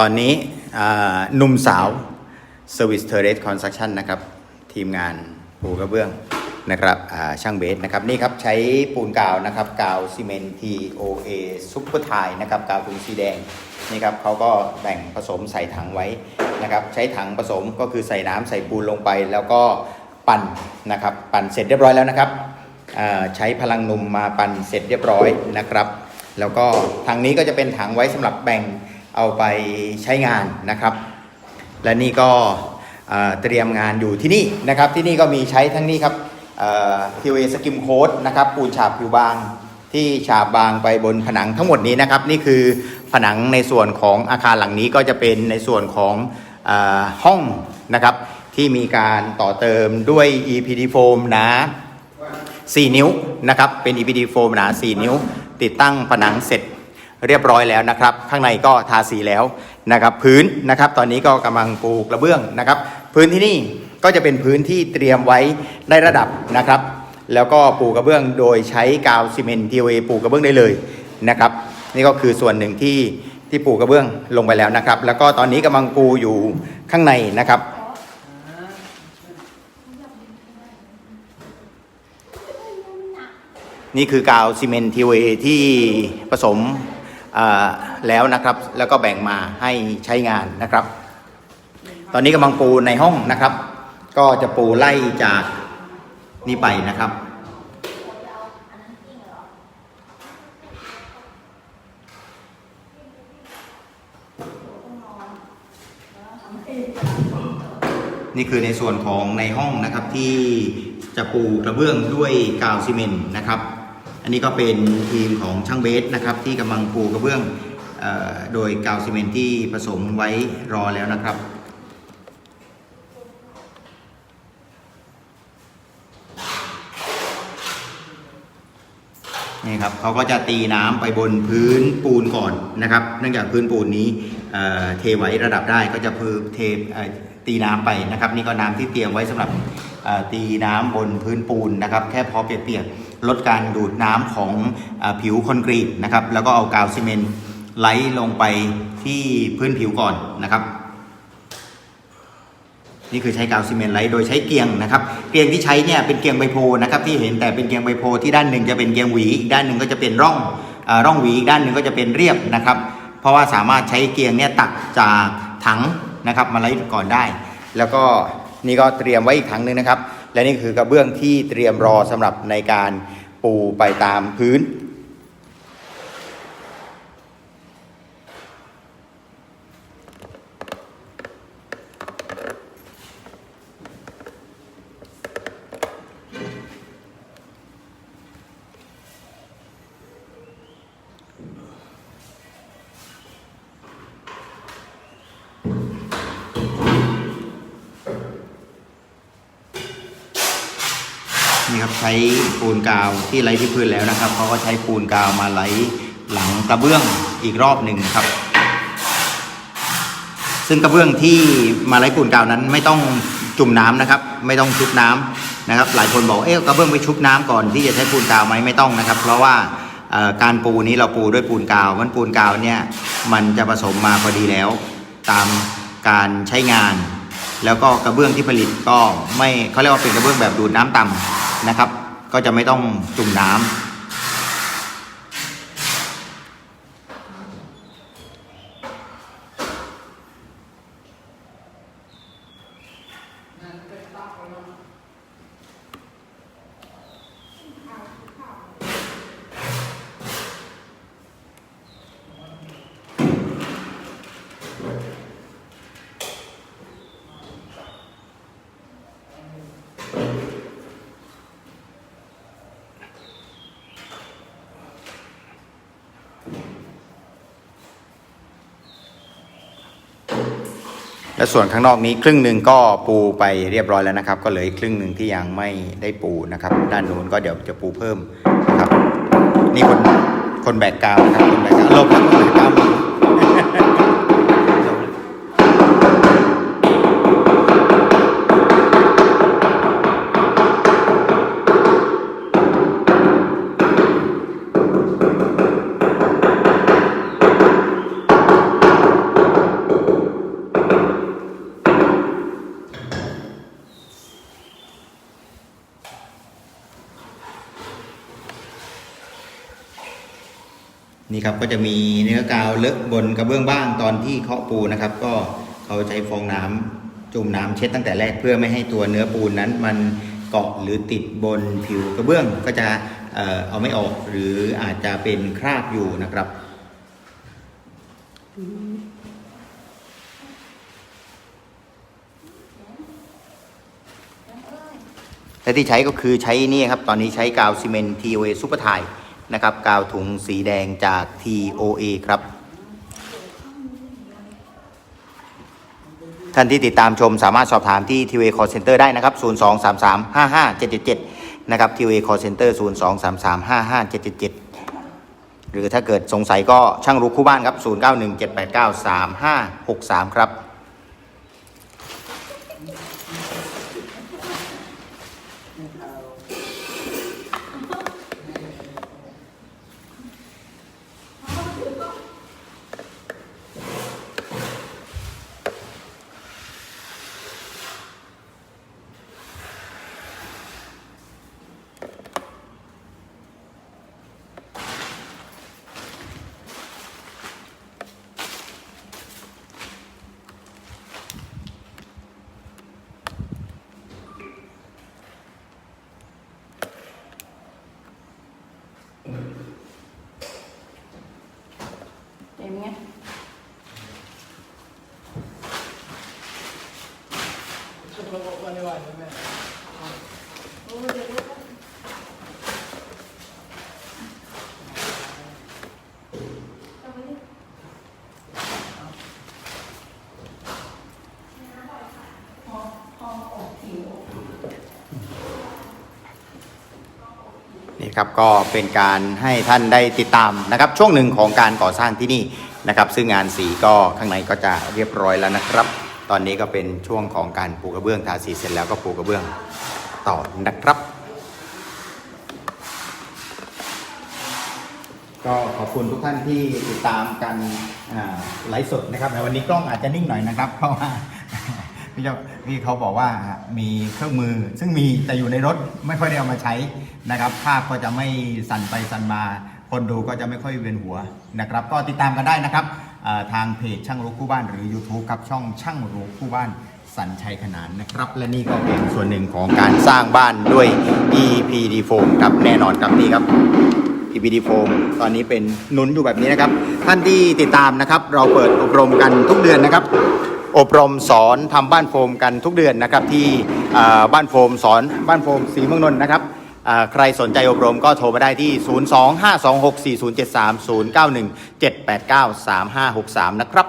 ตอนนี้หนุ่มสาว Service Terrace Construction นะครับ ทีมงานปูกระเบื้องนะครับช่างเบสนะครับนี่ครับใช้ปูนกาวนะครับกาวซีเมนต์ TOA Super t i นะครับกาวถุงสีแดงนี่ครับเขาก็แบ่งผสมใส่ถังไว้นะครับใช้ถังผสมก็คือใส่น้ำใส่ปูนลงไป แล้วก็ปั่นนะครับปั่นเสร็จเรียบร้อยแล้วนะครับใช้พลังนุมมาปั่นเสร็จเรียบร้อยนะครับ แล้วก็ทางนี้ก็จะเป็นถังไว้สำหรับแบ่ง เอาไปใช้งานนะครับ และนี่ก็เตรียมงานอยู่ที่นี่นะครับ ที่นี่ก็มีใช้ทั้งนี้ครับทีวีสกิมโค้ดนะครับปูนฉาบผิวบางที่ฉาบบางไปบนผนังทั้งหมดนี้นะครับ นี่คือผนังในส่วนของอาคารหลังนี้ก็จะเป็นในส่วนของออห้องนะครับ ที่มีการต่อเติมด้วย EPD foam หนา 4 นิ้วนะครับ เป็น EPD foam หนา 4 นิ้ว ติดตั้งผนังเสร็จ เรียบร้อยแล้วนะครับ ข้างในก็ทาสีแล้วนะครับ พื้นนะครับ ตอนนี้ก็กำลังปูกระเบื้องนะครับ พื้นที่นี่ก็จะเป็นพื้นที่เตรียมไว้ได้ระดับนะครับ แล้วก็ปูกระเบื้องโดยใช้กาวซีเมนต์ทีเอปูกระเบื้องได้เลยนะครับ นี่ก็คือส่วนหนึ่งที่ที่ปูกระเบื้องลงไปแล้วนะครับ แล้วก็ตอนนี้กำลังปูอยู่ข้างในนะครับนี่คือกาวซีเมนต์ทีเอที่ผสม แล้วนะครับ แล้วก็แบ่งมาให้ใช้งานนะครับ ตอนนี้กำลังปูในห้องนะครับ ก็จะปูไล่จากนี่ไปนะครับนี่คือในส่วนของในห้องนะครับที่จะปูกระเบื้องด้วยกาวซีเมนต์นะครับ อันนี้ก็เป็นทีมของช่างเบสนะครับที่กำลังปูกระเบื้องอโดยกาวซีเมนต์ที่ผสมไว้รอแล้วนะครับนี่ครับเขาก็จะตีน้ำไปบนพื้นปูนก่อนนะครับ เนื่องจากพื้นปูนนี้เเทไว้ระดับได้ก็จะพื้นเทเตีน้ำไปนะครับ นี่ก็น้ำที่เตรียมไว้สำหรับตีน้ำบนพื้นปูนนะครับ แค่พอเปียกๆ ลดการดูดน้ำของอผิวคอนกรีตนะครับ แล้วก็เอากาวซีเมนต์ไหลลงไปที่พื้นผิวก่อนนะครับ นี่คือใช้กาวซีเมนต์ไลท์โดยใช้เกียงนะครับ เกียงที่ใช้เนี่ยเป็นเกียงใบโพนะครับที่เห็นแต่เป็นเกียงใบโพที่ด้านหนึ่งจะเป็นเกียงหวีอีกด้านหนึ่งก็จะเป็นร่องอร่องหวีอีกด้านหนึ่งก็จะเป็นเรียบนะครับ เพราะว่าสามารถใช้เกียงเนี่ยตักจากถังนะครับมาไล่ก่อนได้ แล้วก็นี่ก็เตรียมไว้อีกถังหนึ่งนะครับ และนี่คือกระเบื้องที่เตรียมรอสำหรับในการ ปูไปตามพื้น นี่ครับใช้ปูนกาวที่ไล้ที่พื้นแล้วนะครับเขาก็ใช้ปูนกาวมาไล้หลังกระเบื้องอีกรอบหนึ่งครับ ซึ่งกระเบื้องที่มาไล้ปูนกาวนั้นไม่ต้องจุ่มน้ำนะครับ ไม่ต้องชุบน้ำนะครับ หลายคนบอกเอ๊ะกระเบื้องไปชุบน้ำก่อนที่จะใช้ปูนกาวไหมไม่ต้องนะครับ เพราะว่าการปูนี้เราปูด้วยปูนกาวมันปูนกาวเนี่ยมันจะผสมมาพอดีแล้ว ตามการใช้งาน แล้วก็กระเบื้องที่ผลิตก็ไม่เขาเรียกว่าเป็นกระเบื้องแบบดูดน้ำต่ำ นะครับ ก็จะไม่ต้องจุ่มน้ำ และส่วนข้างนอกนี้ครึ่งหนึ่งก็ปูไปเรียบร้อยแล้วนะครับ ก็เหลืออีกครึ่งหนึ่งที่ยังไม่ได้ปูนะครับ ด้านนู้นก็เดี๋ยวจะปูเพิ่มนะครับ นี่คนคนแบกกาวนะครับคนแบกกาวลบครับคนแบกกาวหลบ นี่ครับก็จะมีเนื้อกาวเลอะบนกระเบื้องบ้างตอนที่เคาะปูนะครับ ก็เขาใช้ฟองน้ำจุ่มน้ำเช็ดตั้งแต่แรกเพื่อไม่ให้ตัวเนื้อปูนนั้นมันเกาะหรือติดบนผิวกระเบื้องก็จะเออเอาไม่ออกหรืออาจจะเป็นคราบอยู่นะครับและที่ใช้ก็คือใช้นี่ครับ ตอนนี้ใช้กาวซีเมนต์ TOA ซูเปอร์ไท นะครับกาวถุงสีแดงจาก TOA ครับ ท่านที่ติดตามชมสามารถสอบถามที่ TOA Call Center ได้นะครับ 023355777 นะครับ TOA Call Center 023355777 หรือถ้าเกิดสงสัยก็ช่างรู้คู่บ้านครับ 0917893563 ครับ ครับก็เป็นการให้ท่านได้ติดตามนะครับช่วงหนึ่งของการก่อสร้างที่นี่นะครับซึ่งงานสีก็ข้างในก็จะเรียบร้อยแล้วนะครับ ตอนนี้ก็เป็นช่วงของการปูกระเบื้องทาสีเสร็จแล้วก็ปูกระเบื้องต่อนะครับ ก็ขอบคุณทุกท่านที่ติดตามกันไลฟ์สดนะครับในวันนี้กล้องอาจจะนิ่งหน่อยนะครับ เพราะว่า พี่เจ้าพี่เขาบอกว่ามีเครื่องมือ ซึ่งมีแต่อยู่ในรถไม่ค่อยได้เอามาใช้นะครับ ภาพก็จะไม่สั่นไปสั่นมา คนดูก็จะไม่ค่อยเวียนหัวนะครับ ก็ติดตามกันได้นะครับทางเพจช่างรู้คู่บ้านหรือ YouTube ครับช่องช่างรู้คู่บ้านสันชัยขนานนะครับ และนี่ก็เป็นส่วนหนึ่งของการสร้างบ้านด้วย EPD Foam ครับแน่นอนครับนี่ครับ PPD Foam ตอนนี้เป็นนุนอยู่แบบนี้นะครับ ท่านที่ติดตามนะครับ เราเปิดอบรมกันทุกเดือนนะครับ อบรมสอนทำบ้านโฟมกันทุกเดือนนะครับที่บ้านโฟมสอนบ้านโฟมสีเมืองนนท์นะครับใครสนใจอบรมก็โทรมาได้ที่ 025264073 091 789 3563 นะครับ